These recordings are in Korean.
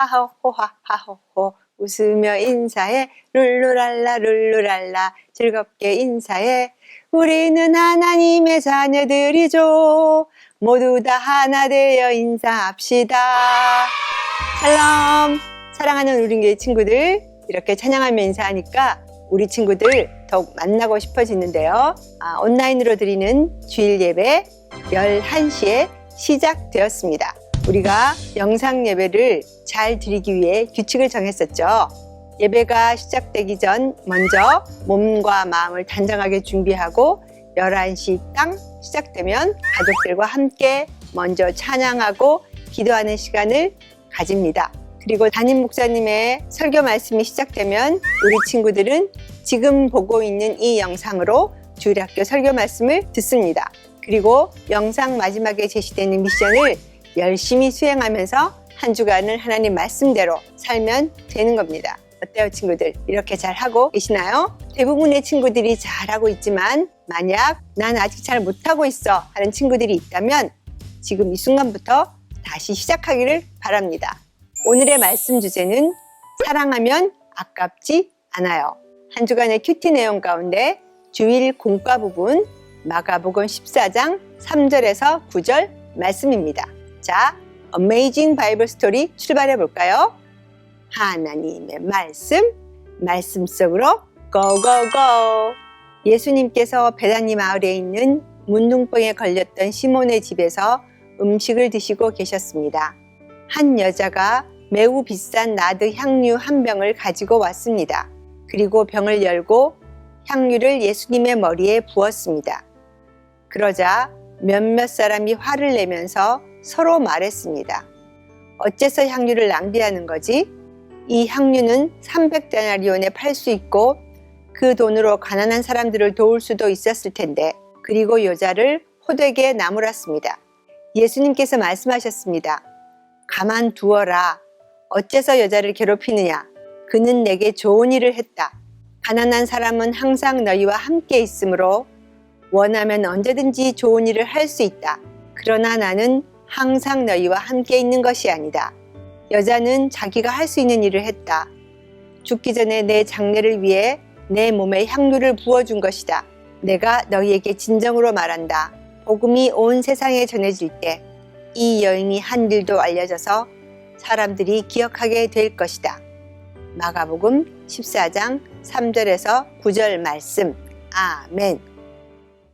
하호호하 하호호. 웃으며 인사해. 룰루랄라 룰루랄라. 즐겁게 인사해. 우리는 하나님의 자녀들이죠. 모두 다 하나 되어 인사합시다. 샬롬. 사랑하는 우리 교회 친구들 이렇게 찬양하며 인사하니까 우리 친구들 더욱 만나고 싶어지는데요. 아, 온라인으로 드리는 주일 예배 11시에 시작되었습니다. 우리가 영상 예배를 잘 드리기 위해 규칙을 정했었죠. 예배가 시작되기 전 먼저 몸과 마음을 단정하게 준비하고 11시 땅 시작되면 가족들과 함께 먼저 찬양하고 기도하는 시간을 가집니다. 그리고 담임 목사님의 설교 말씀이 시작되면 우리 친구들은 지금 보고 있는 이 영상으로 주일학교 설교 말씀을 듣습니다. 그리고 영상 마지막에 제시되는 미션을 열심히 수행하면서 한 주간을 하나님 말씀대로 살면 되는 겁니다. 어때요, 친구들? 이렇게 잘 하고 계시나요? 대부분의 친구들이 잘하고 있지만, 만약 난 아직 잘 못하고 있어 하는 친구들이 있다면, 지금 이 순간부터 다시 시작하기를 바랍니다. 오늘의 말씀 주제는 사랑하면 아깝지 않아요. 한 주간의 큐티 내용 가운데 주일 공과 부분 마가복음 14장 3절에서 9절 말씀입니다. 자, 어메이징 바이블 스토리 출발해 볼까요? 하나님의 말씀, 말씀 속으로 고고고! 예수님께서 베다니 마을에 있는 문둥병에 걸렸던 시몬의 집에서 음식을 드시고 계셨습니다. 한 여자가 매우 비싼 나드 향유 한 병을 가지고 왔습니다. 그리고 병을 열고 향유를 예수님의 머리에 부었습니다. 그러자 몇몇 사람이 화를 내면서 서로 말했습니다. 어째서 향유를 낭비하는 거지? 이 향유는 300데나리온에 팔 수 있고 그 돈으로 가난한 사람들을 도울 수도 있었을 텐데 그리고 여자를 호되게 나무랐습니다. 예수님께서 말씀하셨습니다. 가만 두어라. 어째서 여자를 괴롭히느냐? 그는 내게 좋은 일을 했다. 가난한 사람은 항상 너희와 함께 있으므로 원하면 언제든지 좋은 일을 할 수 있다. 그러나 나는 항상 너희와 함께 있는 것이 아니다. 여자는 자기가 할 수 있는 일을 했다. 죽기 전에 내 장례를 위해 내 몸에 향유를 부어준 것이다. 내가 너희에게 진정으로 말한다. 복음이 온 세상에 전해질 때 이 여인이 한 일도 알려져서 사람들이 기억하게 될 것이다. 마가복음 14장 3절에서 9절 말씀. 아멘.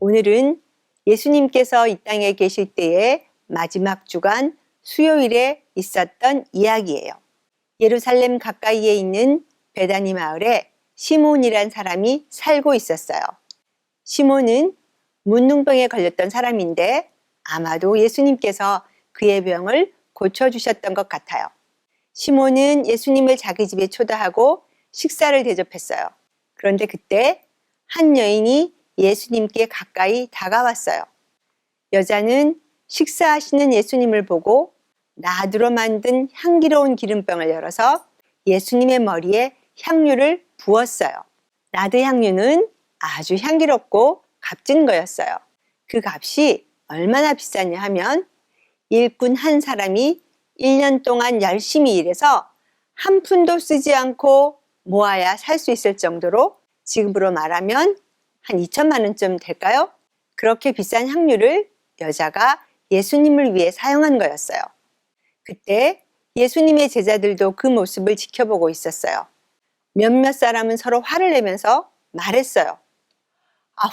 오늘은 예수님께서 이 땅에 계실 때의 마지막 주간 수요일에 있었던 이야기예요. 예루살렘 가까이에 있는 베다니 마을에 시몬이란 사람이 살고 있었어요. 시몬은 문둥병에 걸렸던 사람인데 아마도 예수님께서 그의 병을 고쳐주셨던 것 같아요. 시몬은 예수님을 자기 집에 초대하고 식사를 대접했어요. 그런데 그때 한 여인이 예수님께 가까이 다가왔어요. 여자는 식사하시는 예수님을 보고 나두로 만든 향기로운 기름병을 열어서 예수님의 머리에 향유를 부었어요. 나드 향유는 아주 향기롭고 값진 거였어요. 그 값이 얼마나 비쌌냐 하면 일꾼 한 사람이 1년 동안 열심히 일해서 한 푼도 쓰지 않고 모아야 살 수 있을 정도로 지금으로 말하면 한 2천만 원쯤 될까요? 그렇게 비싼 향유를 여자가 예수님을 위해 사용한 거였어요. 그때 예수님의 제자들도 그 모습을 지켜보고 있었어요. 몇몇 사람은 서로 화를 내면서 말했어요. 아후,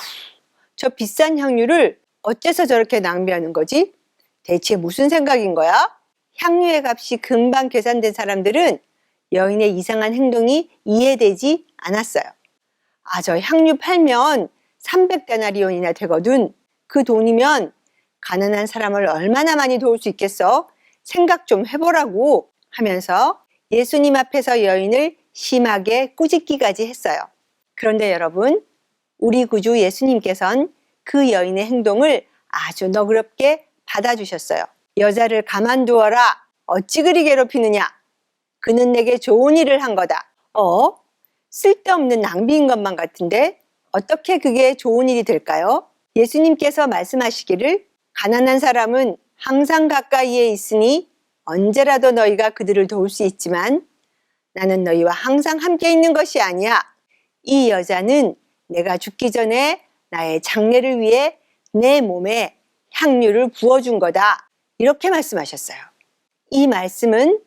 저 비싼 향유를 어째서 저렇게 낭비하는 거지? 대체 무슨 생각인 거야? 향유의 값이 금방 계산된 사람들은 여인의 이상한 행동이 이해되지 않았어요. 아, 저 향유 팔면 300데나리온이나 되거든. 그 돈이면 가난한 사람을 얼마나 많이 도울 수 있겠어? 생각 좀 해보라고 하면서 예수님 앞에서 여인을 심하게 꾸짖기까지 했어요. 그런데 여러분, 우리 구주 예수님께선 그 여인의 행동을 아주 너그럽게 받아주셨어요. 여자를 가만두어라. 어찌 그리 괴롭히느냐? 그는 내게 좋은 일을 한 거다. 어? 쓸데없는 낭비인 것만 같은데 어떻게 그게 좋은 일이 될까요? 예수님께서 말씀하시기를 가난한 사람은 항상 가까이에 있으니 언제라도 너희가 그들을 도울 수 있지만 나는 너희와 항상 함께 있는 것이 아니야. 이 여자는 내가 죽기 전에 나의 장례를 위해 내 몸에 향유를 부어준 거다. 이렇게 말씀하셨어요. 이 말씀은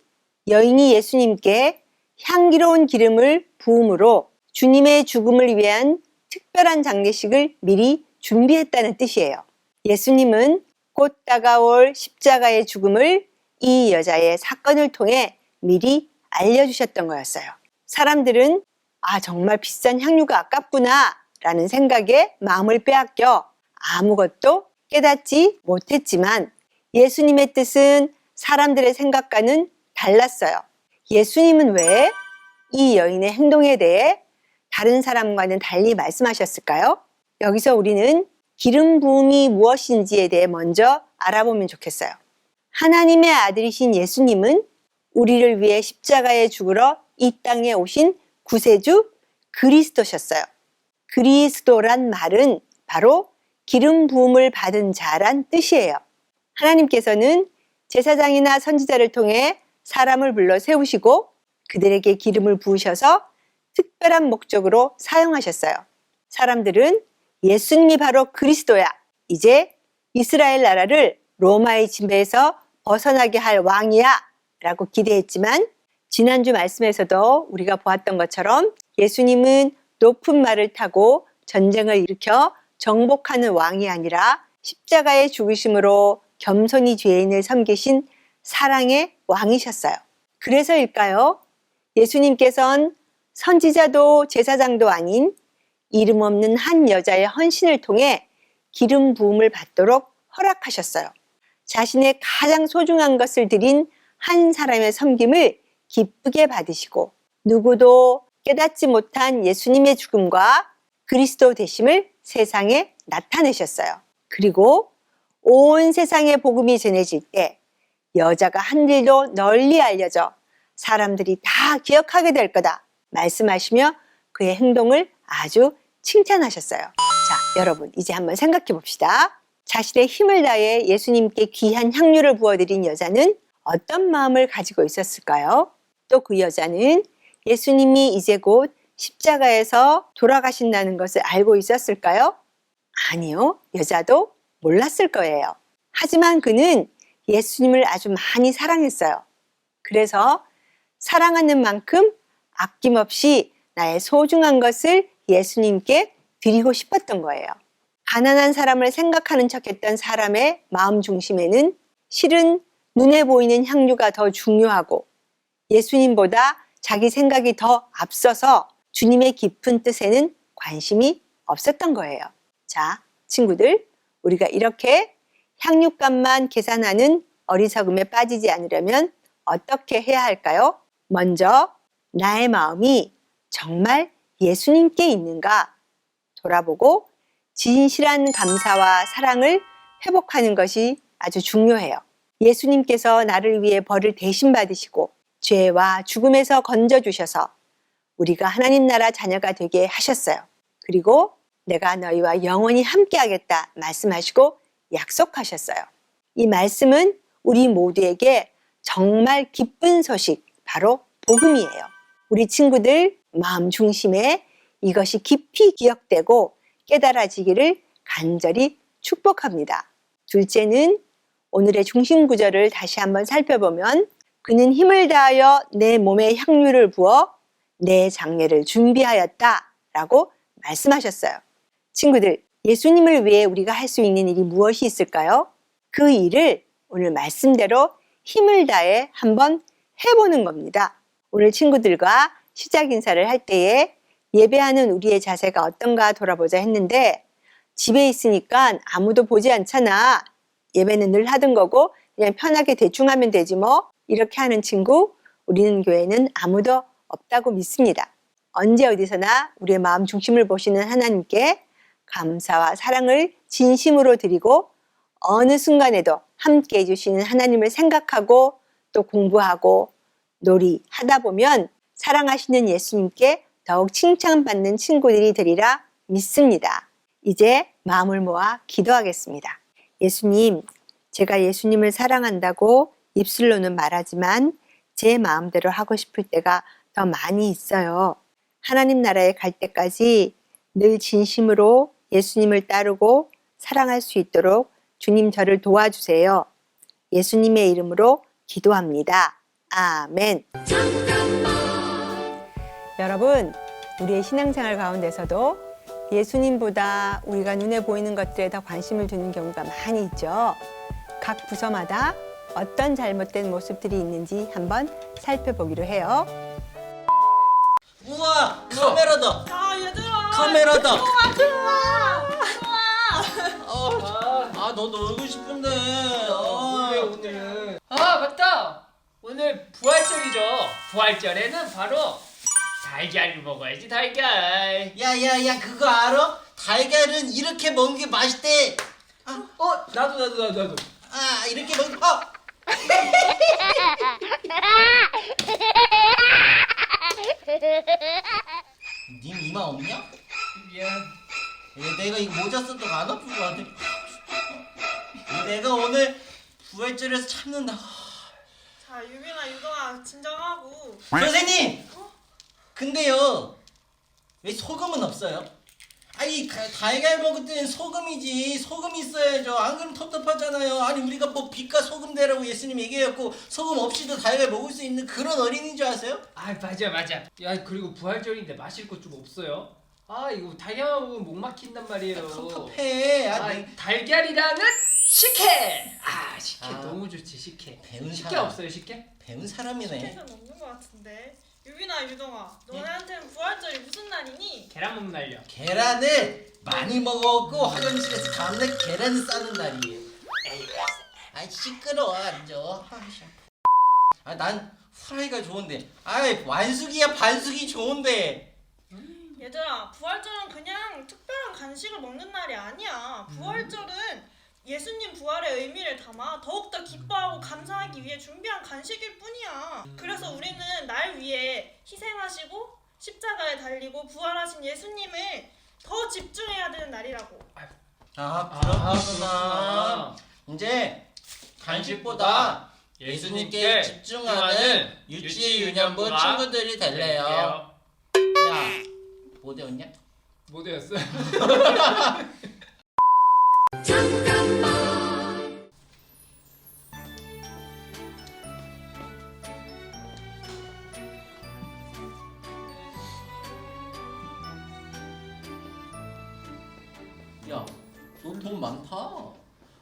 여인이 예수님께 향기로운 기름을 부음으로 주님의 죽음을 위한 특별한 장례식을 미리 준비했다는 뜻이에요. 예수님은 곧 다가올 십자가의 죽음을 이 여자의 사건을 통해 미리 알려주셨던 거였어요. 사람들은 아, 정말 비싼 향유가 아깝구나 라는 생각에 마음을 빼앗겨 아무것도 깨닫지 못했지만 예수님의 뜻은 사람들의 생각과는 달랐어요. 예수님은 왜 이 여인의 행동에 대해 다른 사람과는 달리 말씀하셨을까요? 여기서 우리는 기름 부음이 무엇인지에 대해 먼저 알아보면 좋겠어요. 하나님의 아들이신 예수님은 우리를 위해 십자가에 죽으러 이 땅에 오신 구세주 그리스도셨어요. 그리스도란 말은 바로 기름 부음을 받은 자란 뜻이에요. 하나님께서는 제사장이나 선지자를 통해 사람을 불러 세우시고 그들에게 기름을 부으셔서 특별한 목적으로 사용하셨어요. 사람들은 예수님이 바로 그리스도야. 이제 이스라엘 나라를 로마의 지배에서 벗어나게 할 왕이야. 라고 기대했지만 지난주 말씀에서도 우리가 보았던 것처럼 예수님은 높은 말을 타고 전쟁을 일으켜 정복하는 왕이 아니라 십자가의 죽으심으로 겸손히 죄인을 섬기신 사랑의 왕이셨어요. 그래서일까요? 예수님께선 선지자도 제사장도 아닌 이름 없는 한 여자의 헌신을 통해 기름 부음을 받도록 허락하셨어요. 자신의 가장 소중한 것을 드린 한 사람의 섬김을 기쁘게 받으시고 누구도 깨닫지 못한 예수님의 죽음과 그리스도 되심을 세상에 나타내셨어요. 그리고 온 세상에 복음이 전해질 때 여자가 한 일도 널리 알려져 사람들이 다 기억하게 될 거다 말씀하시며 그의 행동을 아주 칭찬하셨어요. 자, 여러분 이제 한번 생각해 봅시다. 자신의 힘을 다해 예수님께 귀한 향유를 부어드린 여자는 어떤 마음을 가지고 있었을까요? 또 그 여자는 예수님이 이제 곧 십자가에서 돌아가신다는 것을 알고 있었을까요? 아니요. 여자도 몰랐을 거예요. 하지만 그는 예수님을 아주 많이 사랑했어요. 그래서 사랑하는 만큼 아낌없이 나의 소중한 것을 예수님께 드리고 싶었던 거예요. 가난한 사람을 생각하는 척 했던 사람의 마음 중심에는 실은 눈에 보이는 향유가 더 중요하고 예수님보다 자기 생각이 더 앞서서 주님의 깊은 뜻에는 관심이 없었던 거예요. 자, 친구들, 우리가 이렇게 향유값만 계산하는 어리석음에 빠지지 않으려면 어떻게 해야 할까요? 먼저 나의 마음이 정말 예수님께 있는가 돌아보고 진실한 감사와 사랑을 회복하는 것이 아주 중요해요. 예수님께서 나를 위해 벌을 대신 받으시고 죄와 죽음에서 건져주셔서 우리가 하나님 나라 자녀가 되게 하셨어요. 그리고 내가 너희와 영원히 함께하겠다 말씀하시고 약속하셨어요. 이 말씀은 우리 모두에게 정말 기쁜 소식, 바로 복음이에요. 우리 친구들 마음 중심에 이것이 깊이 기억되고 깨달아지기를 간절히 축복합니다. 둘째는 오늘의 중심 구절을 다시 한번 살펴보면 그는 힘을 다하여 내 몸에 향유를 부어 내 장례를 준비하였다 라고 말씀하셨어요. 친구들, 예수님을 위해 우리가 할 수 있는 일이 무엇이 있을까요? 그 일을 오늘 말씀대로 힘을 다해 한번 해보는 겁니다. 오늘 친구들과 시작 인사를 할 때에 예배하는 우리의 자세가 어떤가 돌아보자 했는데 집에 있으니까 아무도 보지 않잖아. 예배는 늘 하던 거고 그냥 편하게 대충 하면 되지 뭐. 이렇게 하는 친구, 우리는 교회는 아무도 없다고 믿습니다. 언제 어디서나 우리의 마음 중심을 보시는 하나님께 감사와 사랑을 진심으로 드리고 어느 순간에도 함께 해주시는 하나님을 생각하고 또 공부하고 놀이하다 보면 사랑하시는 예수님께 더욱 칭찬받는 친구들이 되리라 믿습니다. 이제 마음을 모아 기도하겠습니다. 예수님, 제가 예수님을 사랑한다고 입술로는 말하지만 제 마음대로 하고 싶을 때가 더 많이 있어요. 하나님 나라에 갈 때까지 늘 진심으로 예수님을 따르고 사랑할 수 있도록 주님 저를 도와주세요. 예수님의 이름으로 기도합니다. 아멘. 여러분, 우리의 신앙생활 가운데서도 예수님보다 우리가 눈에 보이는 것들에 더 관심을 두는 경우가 많이 있죠. 각 부서마다 어떤 잘못된 모습들이 있는지 한번 살펴보기로 해요. 우와 카메라다 아 얘들아 카메라다 좋아 좋아 좋아 아너 놀고 싶은데 왜 아, 오늘? 아 맞다. 오늘 부활절이죠. 부활절에는 바로 달걀을 먹어야지 달걀. 야야야 그거 알아? 달걀은 이렇게 먹는 게 맛있대 어 나도 나도 나도 나도. 아 이렇게 먹는 어님 이마 없냐? 미안. 야, 내가 이 모자 썼던 거안 아픈 거 같아 내가 오늘 부활절에서 참는다 자 유빈아 유동아 진정하고 선생님! 근데요, 왜 소금은 없어요? 아니, 가- 달걀 먹을 때는 소금이지. 소금이 있어야죠. 안 그러면 텁텁하잖아요. 아니, 우리가 뭐 빛과 소금 되라고 예수님 얘기해갖고 소금 없이도 달걀 먹을 수 있는 그런 어린이인 줄 아세요? 아 맞아 맞아. 야 그리고 부활절인데 마실 것 좀 없어요? 아 이거 달걀 먹으면 목 막힌단 말이에요. 텁텁해. 아, 아, 내- 달걀이라는 식혜. 아 식혜 아. 너무 좋지 식혜. 배운 식혜 사람. 없어요 식혜? 배운 사람이네. 계속 없는 것 같은데 유빈아 유동아 너네한테는 부활절이 무슨 날이니? 계란 먹는 날이야. 계란을 많이 먹었고 화장실에서 다음날 계란을 싸는 날이에요. 에이, 아이 시끄러워 앉아. 아, 난 후라이가 좋은데. 아이 완숙이야 반숙이 좋은데. 얘들아 부활절은 그냥 특별한 간식을 먹는 날이 아니야 부활절은 예수님 부활의 의미를 담아 더욱더 기뻐하고 감사하기 위해 준비한 간식일 뿐이야 그래서 우리는 날 위해 희생하시고 십자가에 달리고 부활하신 예수님을 더 집중해야 되는 날이라고 아 그렇구나. 이제 간식보다 예수님께 집중하는 유치 유년부 친구들이 될래요. 야, 뭐 배웠냐? 모두였어요. 돈 많다.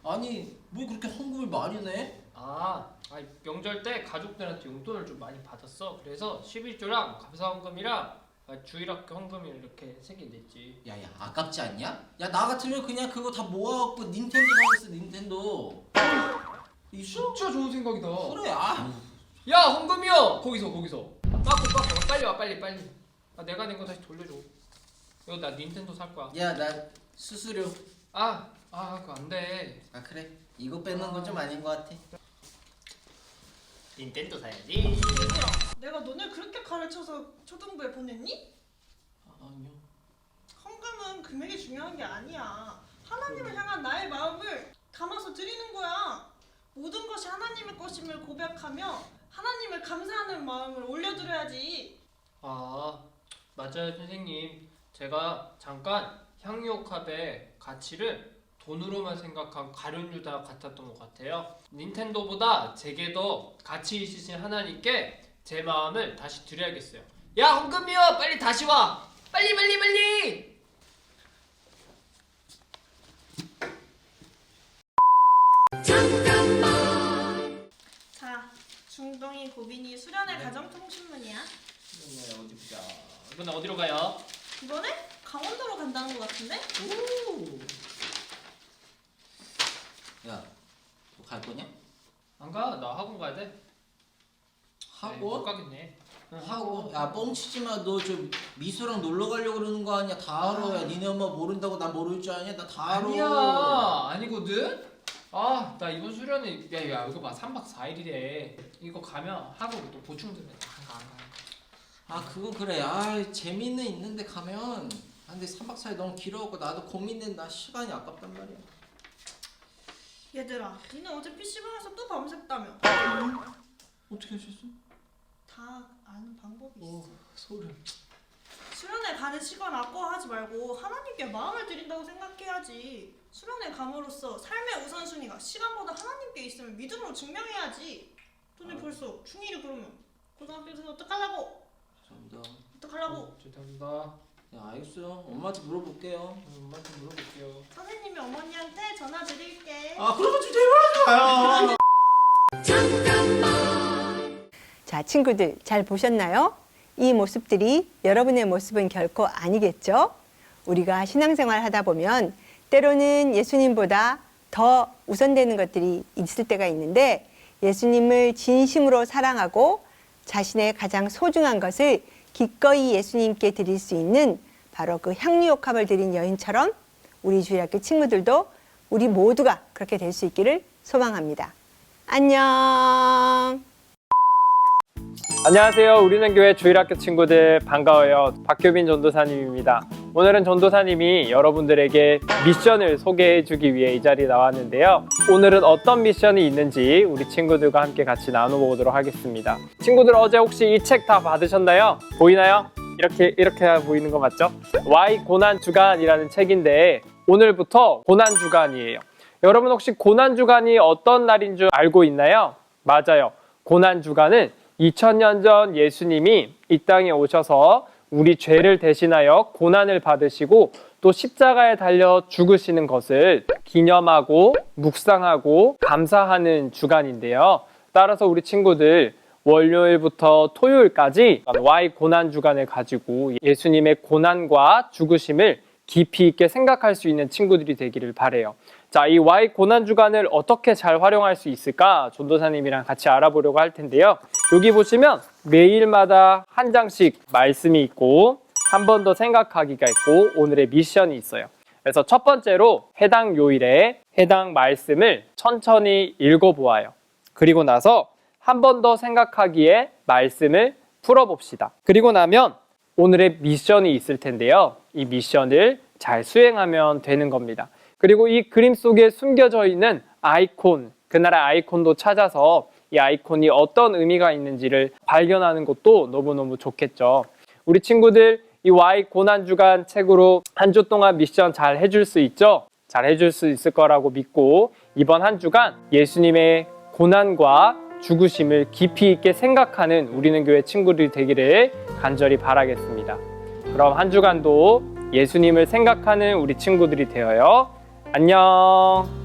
아니, 뭐 그렇게 헌금을 많이 내? 아, 아니, 명절 때 가족들한테 용돈을 좀 많이 받았어. 그래서 11조랑 감사헌금이랑 아, 주일학교 헌금이 이렇게 세 개 냈지. 야, 야, 아깝지 않냐? 야, 나 같으면 그냥 그거 다 모아갖고 닌텐도 사겠어, 닌텐도. 진짜 좋은 생각이다. 그래, 아. 야, 헌금이요. 거기서 거기서. 빠꾸 빠꾸 빨리 와 빨리 빨리. 아, 내가 낸 거 다시 돌려줘. 이거 나 닌텐도 살 거야. 야, 나 수수료. 아, 아, 그거 안 돼. 아, 그래. 이거 빼는 건 좀 아닌 것 같아. 닌텐도 사야지. 얘들아 내가 너네 그렇게 가르쳐서 초등부에 보냈니? 아니요. 헌금은 금액이 중요한 게 아니야. 하나님을 향한 나의 마음을 담아서 드리는 거야. 모든 것이 하나님의 것임을 고백하며 하나님을 감사하는 마음을 올려드려야지. 아, 맞아요, 선생님. 제가 잠깐 향유옥합의 가치를 돈으로만 생각한 가룟유다 같았던 것 같아요. 닌텐도보다 제게 더 가치 있으신 하나님께 제 마음을 다시 드려야겠어요. 야, 헌금이요! 빨리 다시 와! 빨리, 빨리, 빨리! 자, 중동이 고빈이 수련회 가정통신문이야. 이번에 어디 보자. 이번에 어디로 가요? 이번에 강원도로 간다는 것 같은데? 오! 야, 너 갈 거냐? 안 가? 나 학원 가야 돼. 네, 못? 가겠네. 하고 야 뻥치지 마. 너 저 미소랑 놀러 가려고 그러는 거 아니야? 다 알아. 야 니네 엄마 모른다고 나 모를 줄 아냐? 나 다 알아. 아니야 아니거든 아 나 이번 수련회 야 야 이거 봐 3박 4일이래 이거 가면 하고 또 보충되면 안 가 안 가 아 그거 그래. 아 재미는 있는데 가면. 아, 근데 3박 4일 너무 길어갖고 나도 고민된다. 시간이 아깝단 말이야. 얘들아, 니네 어제 PC방에서 또 밤샜다며. 어떻게 하셨어? 다 아는 방법이 있어. 오 소름. 수련회 가는 시간 아까워하지 말고 하나님께 마음을 드린다고 생각해야지. 수련회 감으로써 삶의 우선순위가 시간보다 하나님께 있음을 믿음으로 증명해야지. 너네 벌써 중1이 그러면 고등학교에서 어떡하려고? 죄송합니다. 어떡하려고? 죄송합니다. 네, 알겠어요. 엄마한테 물어볼게요. 엄마한테 물어볼게요. 선생님이 어머니한테 전화 드릴게. 아 그러면 좀 제발 하지 마요. 자, 친구들 잘 보셨나요? 이 모습들이 여러분의 모습은 결코 아니겠죠? 우리가 신앙생활 하다 보면 때로는 예수님보다 더 우선되는 것들이 있을 때가 있는데 예수님을 진심으로 사랑하고 자신의 가장 소중한 것을 기꺼이 예수님께 드릴 수 있는 바로 그 향유옥합을 드린 여인처럼 우리 주일학교 친구들도 우리 모두가 그렇게 될 수 있기를 소망합니다. 안녕. 안녕하세요. 우리는 교회 주일학교 친구들 반가워요. 박효빈 전도사님입니다. 오늘은 전도사님이 여러분들에게 미션을 소개해 주기 위해 이 자리에 나왔는데요. 오늘은 어떤 미션이 있는지 우리 친구들과 함께 같이 나눠보도록 하겠습니다. 친구들 어제 혹시 이 책 다 받으셨나요? 보이나요? 이렇게 이렇게 보이는 거 맞죠? Y 고난 주간이라는 책인데 오늘부터 고난 주간이에요. 여러분 혹시 고난 주간이 어떤 날인 줄 알고 있나요? 맞아요. 고난 주간은 2000년 전 예수님이 이 땅에 오셔서 우리 죄를 대신하여 고난을 받으시고 또 십자가에 달려 죽으시는 것을 기념하고 묵상하고 감사하는 주간인데요. 따라서 우리 친구들 월요일부터 토요일까지 Y 고난 주간을 가지고 예수님의 고난과 죽으심을 깊이 있게 생각할 수 있는 친구들이 되기를 바래요. 자, 이 Y 고난 주간을 어떻게 잘 활용할 수 있을까? 전도사님이랑 같이 알아보려고 할 텐데요. 여기 보시면 매일마다 한 장씩 말씀이 있고 한 번 더 생각하기가 있고 오늘의 미션이 있어요. 그래서 첫 번째로 해당 요일에 해당 말씀을 천천히 읽어보아요. 그리고 나서 한 번 더 생각하기에 말씀을 풀어봅시다. 그리고 나면 오늘의 미션이 있을 텐데요. 이 미션을 잘 수행하면 되는 겁니다. 그리고 이 그림 속에 숨겨져 있는 아이콘, 그날의 아이콘도 찾아서 이 아이콘이 어떤 의미가 있는지를 발견하는 것도 너무너무 좋겠죠. 우리 친구들 이 Y 고난주간 책으로 한 주 동안 미션 잘 해줄 수 있죠? 잘 해줄 수 있을 거라고 믿고 이번 한 주간 예수님의 고난과 죽으심을 깊이 있게 생각하는 우리는 교회 친구들이 되기를 간절히 바라겠습니다. 그럼 한 주간도 예수님을 생각하는 우리 친구들이 되어요. 안녕.